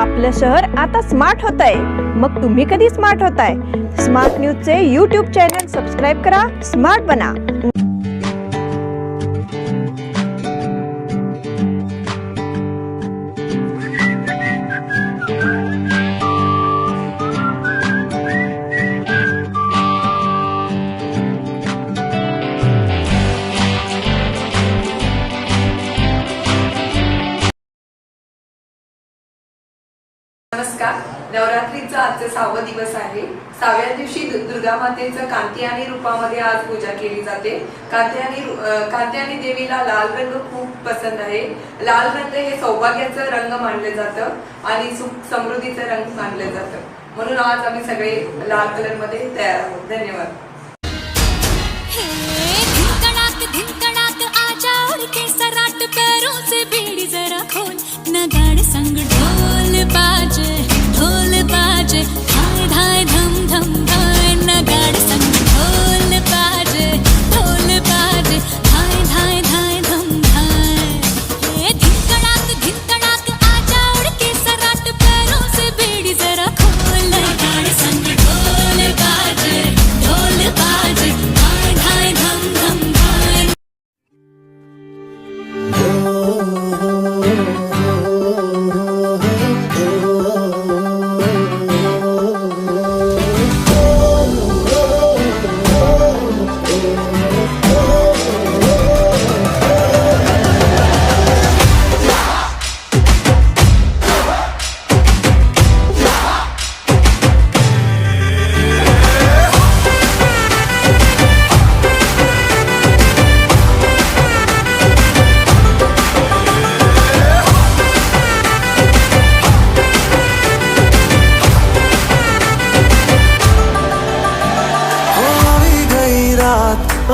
आपलं शहर आता स्मार्ट होत आहे मग तुम्ही कधी स्मार्ट होताय? स्मार्ट न्यूजचे यूट्यूब चॅनल सबस्क्राईब करा स्मार्ट बना. दिवशी दुर्गा मातेचं कांती आणि रूपामध्ये आज पूजा केली जाते. कांती आणि कांती आणि देवीला लाल रंग खूप पसंत आहे. लाल रंग हे सौभाग्याचं रंग मानलं जातं आणि सुख समृद्धीचं रंग मानलं जातं. म्हणून आज आम्ही सगळे लाल कलरमध्ये तयार आहोत. धन्यवाद. संग ढोल बाजे ढोल बाजे धाय धाय धम धम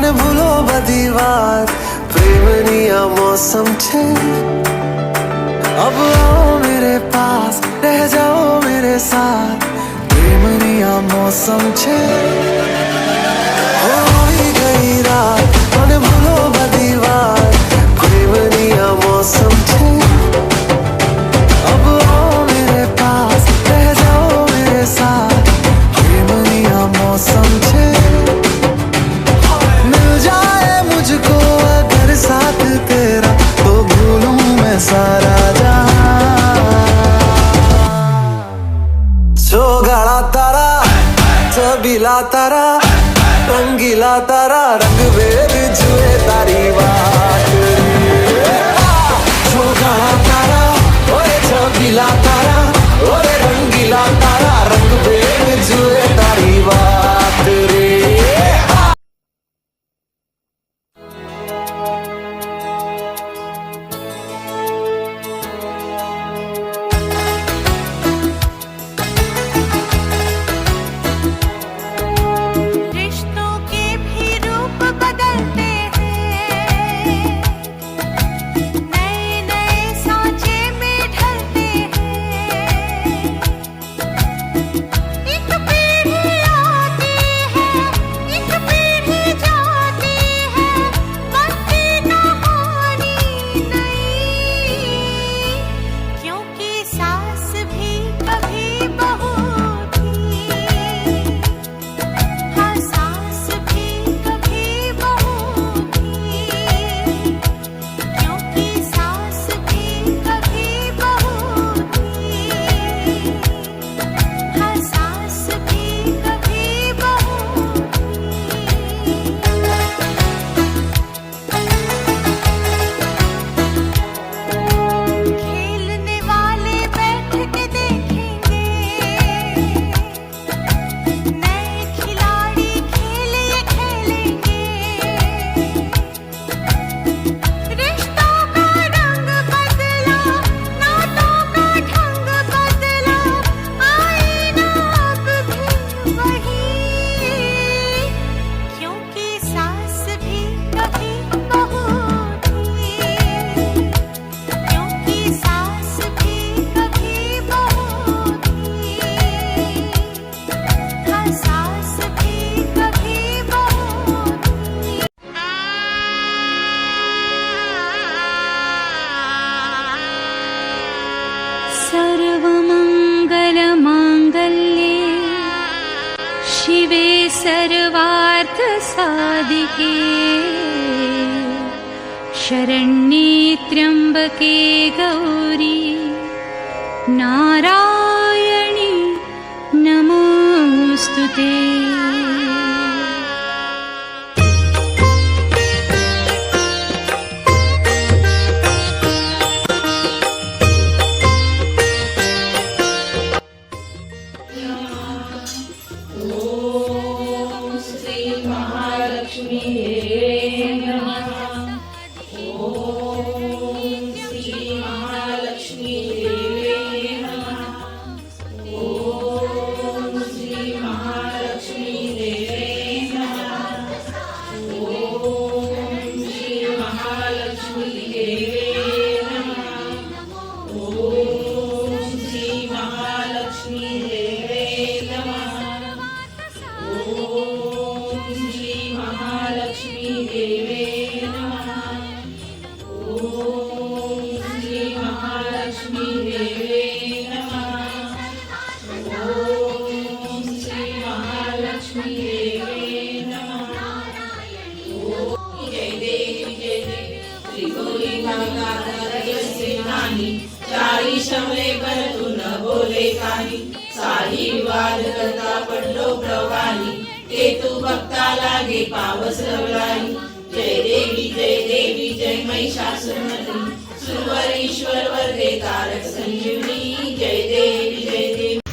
અને ભૂલો બધી વાત. પ્રેમની આ મોસમ છે. અબ આવો મેરે પાસ, રહ જાઓ મેરે સાથ. પ્રેમની આ મોસમ છે.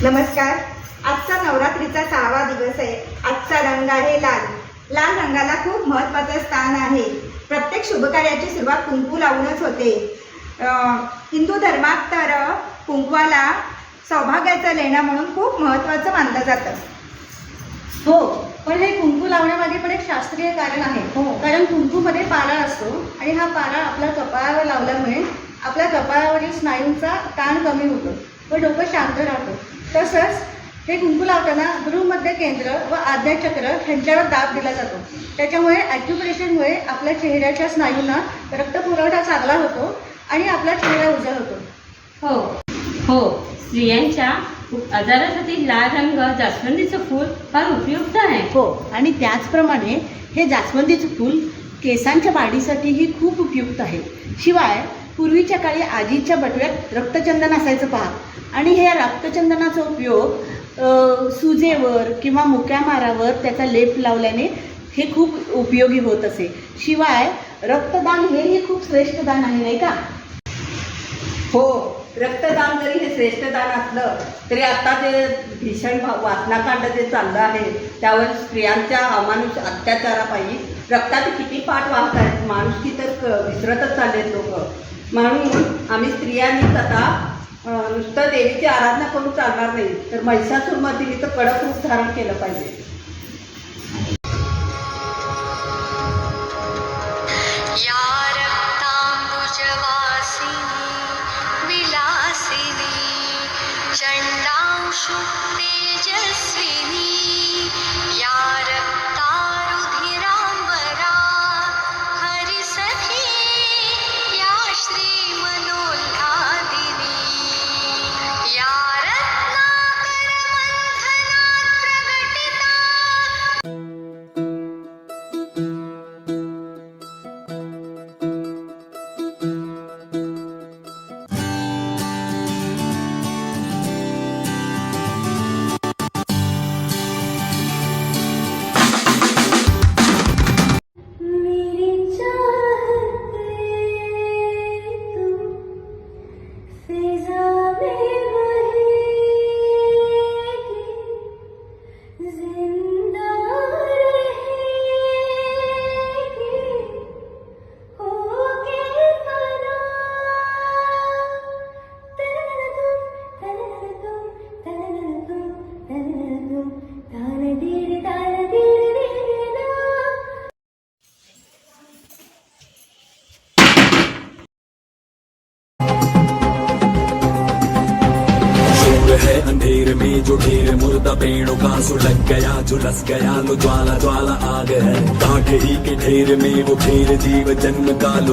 नमस्कार. आजचा नवरात्रीचा सहावा दिवस आहे. आजचा रंग आहे लाल. लाल रंगाला खूप महत्वाचं स्थान आहे. प्रत्येक शुभकार्याची सुरुवात कुंकू लावूनच होते. हिंदू धर्मात तर कुंकवाला सौभाग्याचं लेणं म्हणून खूप महत्वाचं मानलं जातं. हो पण हे कुंकू लावण्यामागे पण एक शास्त्रीय कारण आहे. हो. कारण कुंकूमध्ये पारा असतो आणि हा पारा आपल्या कपाळावर लावल्यामुळे आपल्या कपाळावरील स्नायूंचा ताण कमी होतो व डोकं शांत राहतं. तसंच हे कुंकू लावताना भ्रूमध्य केंद्र व आज्ञाचक्र ह्यांच्यावर दाब दिला जातो. त्याच्यामुळे ॲक्युप्रेशनमुळे आपल्या चेहऱ्याच्या स्नायूंना रक्तपुरवठा चांगला होतो आणि आपला चेहरा उजळ होतो. हो. हो. स्त्रियांच्या आजारासाठी लाल रंग जास्वंदीचं फूल फार उपयुक्त आहे. हो आणि त्याचप्रमाणे हे जास्वंदीचं फूल केसांच्या वाढीसाठीही खूप उपयुक्त आहे. शिवाय पूर्वीच्या काळी आजीच्या बटव्यात रक्तचंदन असायचं पहा. आणि हे रक्तचंदनाचा उपयोग सुजेवर किंवा मुक्या मारावर त्याचा लेप लावल्याने हे खूप उपयोगी होत असे. शिवाय रक्तदान हेही खूप श्रेष्ठ दान आहे नाही का? हो रक्तदान जरी हे श्रेष्ठ दान असलं तरी आता ते भीषण भा- वासनाकांड जे चाललं आहे त्यावर स्त्रियांच्या अमानुष अत्याचारापायी रक्ताचे किती पाठ वाहत आहेत? माणुसकी तर विसरतच चाललेत लोक. म्हणून आम्ही स्त्रियांनीच आता नुसतं देवीची आराधना करून चालणार नाही. तर महिषासुरमर्दिनीचं कडक रूप धारण केलं पाहिजे.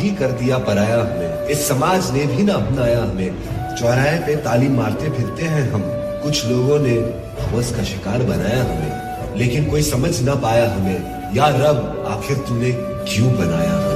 भी कर दिया पराया हमें। इस समाज ने भी ना अपनाया हमें। चौराहे पे ताली मारते फिरते हैं हम। कुछ लोगों ने हवस का शिकार बनाया हमें। लेकिन कोई समझ ना पाया हमें। या रब, आखिर तूने क्यों बनाया हमें?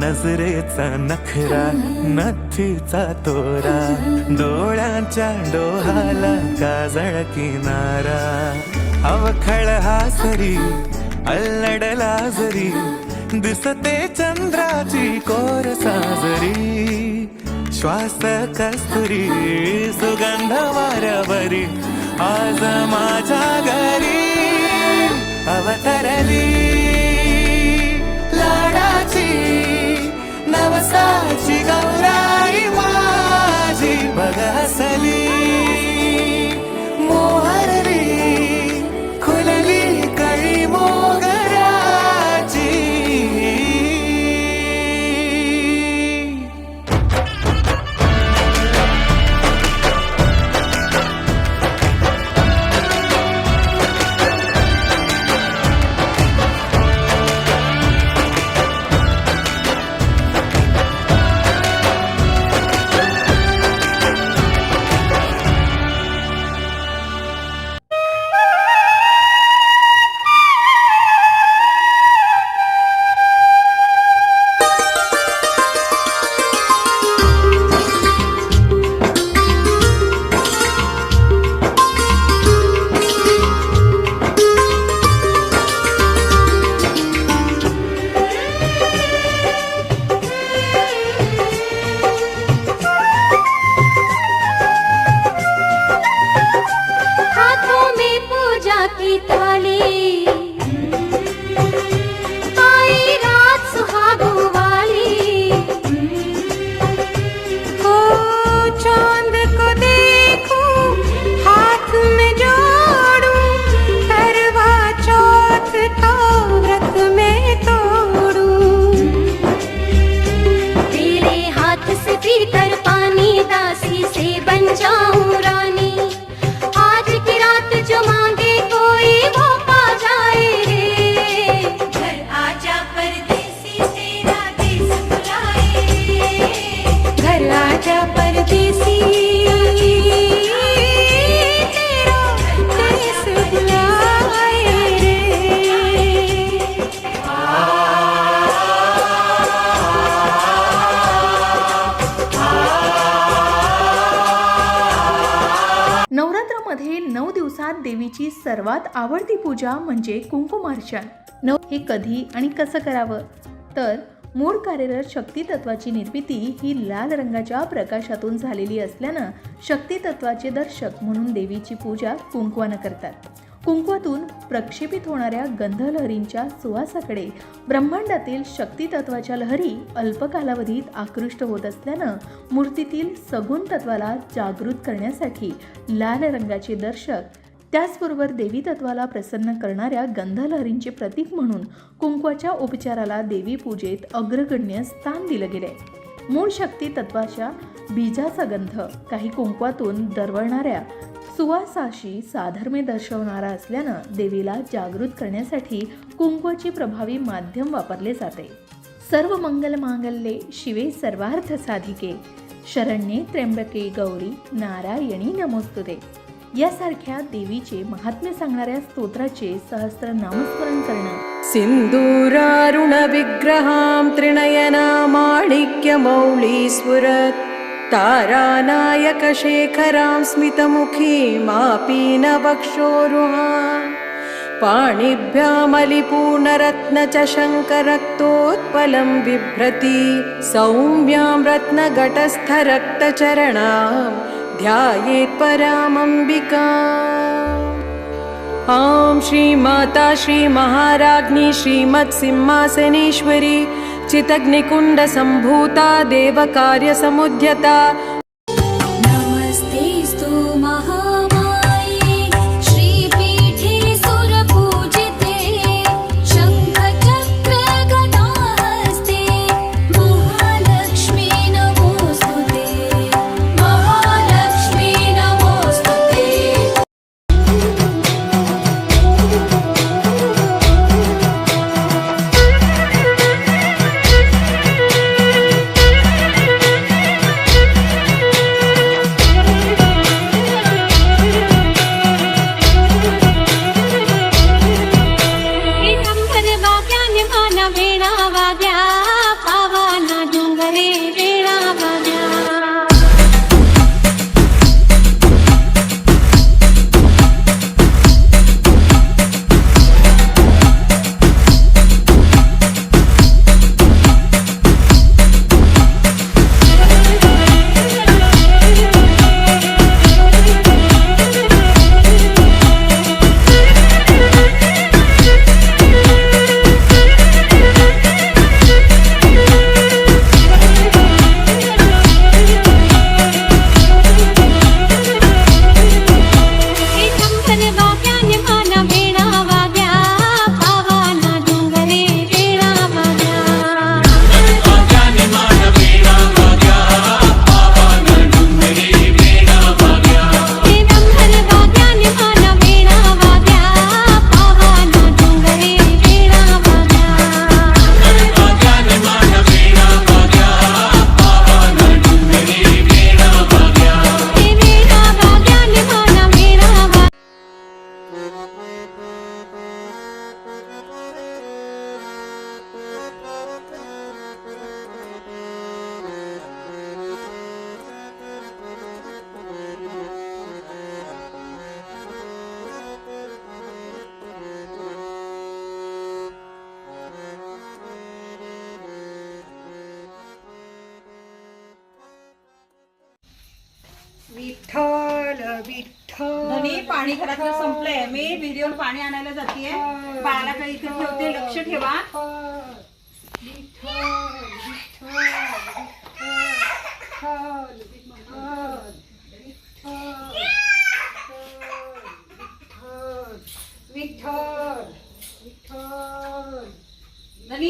नजरेचा नखरा नथीचा तोरा डोळ्यांच्या डोहाला काजळ किनारा. अवखळ हासरी अल्लडला जरी दिसते चंद्राची कोर साजरी. श्वास कस्तुरी सुगंध वारवरी आज माझ्या घरी अवतरली. नवसाची गौराई माझी बघसली मोहरली सर्वात आवडती पूजा म्हणजे कुंकुमार्चन. नऊ हे कधी आणि कसं करावं? तर मूळ कार्यरत शक्तितत्वाची निर्मिती ही लाल रंगाच्या प्रकाशातून झालेली असल्यानं शक्तितत्वाचे दर्शक म्हणून देवीची पूजा कुंकवानं करतात. कुंकवातून प्रक्षेपित होणाऱ्या गंधलहरींच्या सुवासाकडे ब्रह्मांडातील शक्तितत्वाच्या लहरी अल्प कालावधीत आकृष्ट होत असल्यानं मूर्तीतील सगुण तत्वाला जागृत करण्यासाठी लाल रंगाचे दर्शक त्याचबरोबर देवी तत्वाला प्रसन्न करणाऱ्या गंधलहरींचे प्रतीक म्हणून कुंकवाच्या उपचाराला देवी पूजेत अग्रगण्य स्थान दिलं गेले मूळ शक्ती तत्वाच्या बीजाचा गंध काही कुंकवातून दरवळणाऱ्या सुवासाशी साधर्म्य दर्शवणारा असल्यानं देवीला जागृत करण्यासाठी कुंकवाचे प्रभावी माध्यम वापरले जाते. सर्व मंगल मांगल्ये शिवे सर्वार्थ साधिके. शरण्ये त्र्यंबके गौरी नारायणी नमोस्तुते. यासारख्या देवीचे महात्म्य सांगणाऱ्या स्तोत्राचे स्तोची सहस्रनामस्मन् करणं. सिन्दूरारुण विग्रहां त्रिनयना माणिक्यमौली सुर तारानायकशेखरां स्मितमुखी वक्षोरुहा पाणिभ्यामलिपूर्णरत्न च शङ्करक्तोत्पलं बिभ्रति सौम्यां रत्नघटस्थरक्तचरणाम् रत्नघटस्थरक्तचरणां ध्यायेत्परामम्बिकाम् ॐ श्रीमाता श्रीमहाराज्ञी श्रीमत्सिंहासनेश्वरी चितग्निकुण्डसम्भूता देवकार्यसमुद्यता व्हिडिओ पाणी आणायला जाते बाळाला काही इथे ठेवते लक्ष ठेवा. विठ्ठल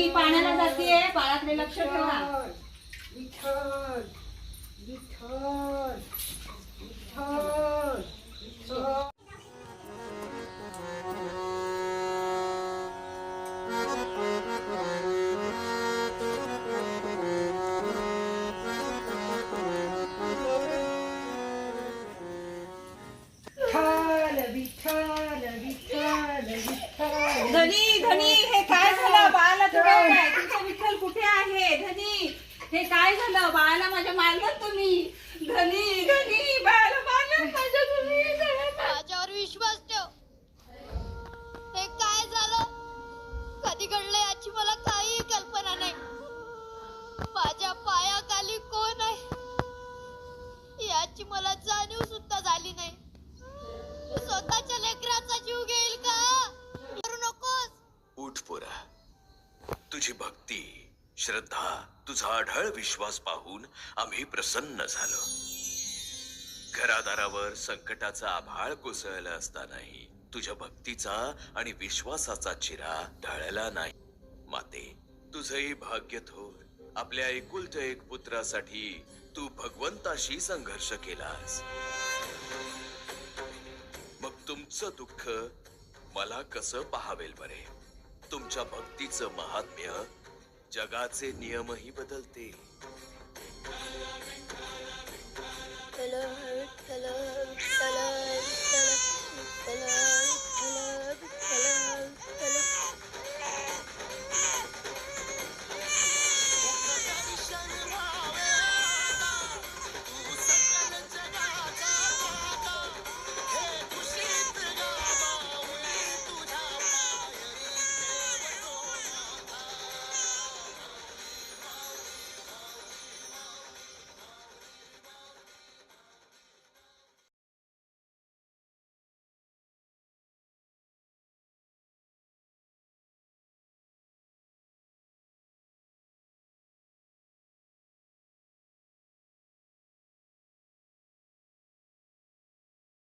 पाण्याला जाते बाळाकडे लक्ष ठेवा. धनी धनी हे काय झालं? बाळाला तुम्ही काय तुमचा विठ्ठल कुठे आहे? धनी हे काय झालं? बाळाला माझ्या मारलं तुम्ही. धनी तुझी भक्ती श्रद्धा तुझा आढळ विश्वास पाहून आम्ही प्रसन्न झालो. घरादारावर संकटाचा आभाळ कोसळलं असतानाही तुझ्या भक्तीचा आणि विश्वासाचा चिरा ढळला नाही. माते तुझंही भाग्य थोर. आपल्या एकुलत एक पुत्रासाठी तू भगवंताशी संघर्ष केलास. मग तुमचं दुःख मला कसं पाहावेल बरे? तुमच्या भक्तीचं महात्म्य जगाचे नियमही बदलते. विठ्ठल विठ्ठल